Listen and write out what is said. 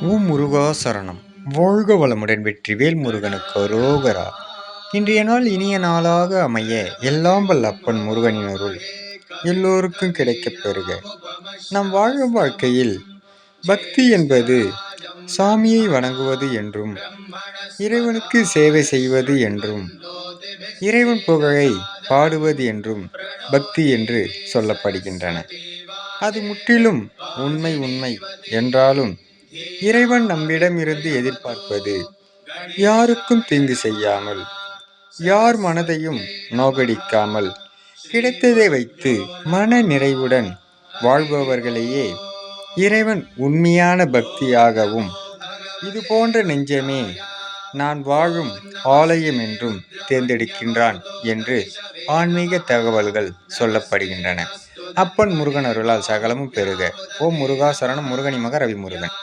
ஓம் முருகா சரணம் வாழ்க வளமுடன் வெற்றிவேல் முருகனுக்கு அரோகரா இன்றைய நாள் இனிய நாளாக அமைய எல்லாம் வல்ல அப்பன் முருகனின் அருள் எல்லோருக்கும் கிடைக்கப் பெறுக. நம் வாழும் வாழ்க்கையில் பக்தி என்பது சாமியை வணங்குவது என்றும் இறைவனுக்கு சேவை செய்வது என்றும் இறைவன் புகழை பாடுவது என்றும் பக்தி என்று சொல்லப்படுகின்றன. அது முற்றிலும் உண்மை உண்மை என்றாலும் இறைவன் நம்மிடம் இருந்து எதிர்பார்ப்பது யாருக்கும் தீங்கு செய்யாமல் யார் மனதையும் நோகடிக்காமல் கிடைத்ததை வைத்து மன நிறைவுடன் வாழ்பவர்களையே இறைவன் உண்மையான பக்தியாகவும் இது போன்ற நெஞ்சமே நான் வாழும் ஆலயம் என்றும் தேர்ந்தெடுக்கின்றான் என்று ஆன்மீக தகவல்கள் சொல்லப்படுகின்றன. அப்பன் முருகன் அருளால் சகலமும் பெருக. ஓம் முருகா சரணம் முருகனி மக ரவி முருகன்